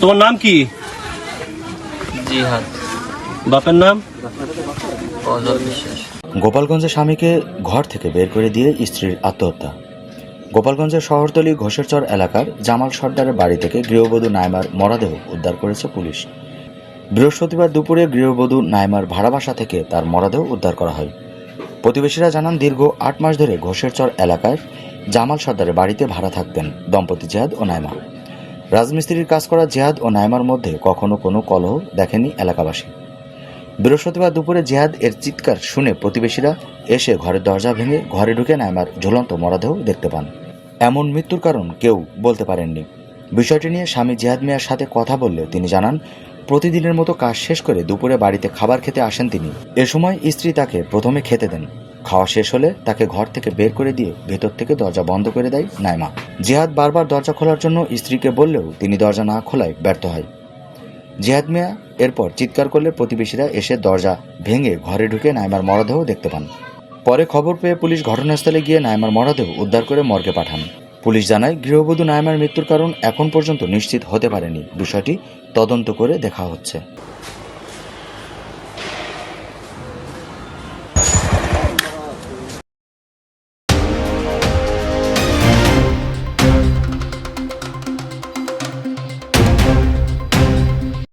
তোমার নাম কি? জিহাদ। বাপের নাম? অজর বিশ্বাস। গোপালগঞ্জে স্বামীকে ঘর থেকে বের করে দিয়ে স্ত্রীর আত্মহত্যা। গোপালগঞ্জের শহরতলি ঘোষেরচর এলাকার জামাল সর্দারের বাড়ি থেকে গৃহবধূ নাইমার মরাদেহ উদ্ধার করেছে পুলিশ। বৃহস্পতিবার দুপুরে গৃহবধূ নাইমার ভাড়া বাসা থেকে তার মরাদেহ উদ্ধার করা হয়। প্রতিবেশীরা জানান দীর্ঘ আট মাস ধরে ঘোষেরচর এলাকায় জামাল সর্দারের বাড়িতে ভাড়া থাকতেন দম্পতি জেহাদ ও নাইমা। রাজমিস্ত্রির কাজ করা জেহাদ ও নাইমার মধ্যে কখনো কোনো কলহ দেখেনি এলাকাবাসী। বৃহস্পতিবার দুপুরে জেহাদ এর চিৎকার শুনে প্রতিবেশীরা এসে ঘরের দরজা ভেঙে ঘরে ঢুকে নাইমার ঝুলন্ত মরাদেহ দেখতে পান। এমন মৃত্যুর কারণ কেউ বলতে পারেননি। বিষয়টি নিয়ে স্বামী জেহাদ মিয়ার সাথে কথা বললেও তিনি জানান, প্রতিদিনের মতো কাজ শেষ করে দুপুরে বাড়িতে খাবার খেতে আসেন তিনি। এ সময় স্ত্রী তাকে প্রথমে খেতে দেন। খাওয়া শেষ হলে তাকে ঘর থেকে বের করে দিয়ে ভেতর থেকে দরজা বন্ধ করে দেয় নাইমা। জেহাদ বারবার দরজা খোলার জন্য স্ত্রীকে বললেও তিনি দরজা না খোলায় ব্যর্থ হয়। জিহাদ মিয়া এরপর চিৎকার করলে প্রতিবেশীরা এসে দরজা ভেঙে ঘরে ঢুকে নাইমার মরদেহ দেখতে পান। পরে খবর পেয়ে পুলিশ ঘটনাস্থলে গিয়ে নাইমার মরদেহ উদ্ধার করে মর্গে পাঠান। পুলিশ জানায়, গৃহবধূ নাইমার মৃত্যুর কারণ এখন পর্যন্ত নিশ্চিত হতে পারেনি। বিষয়টি তদন্ত করে দেখা হচ্ছে।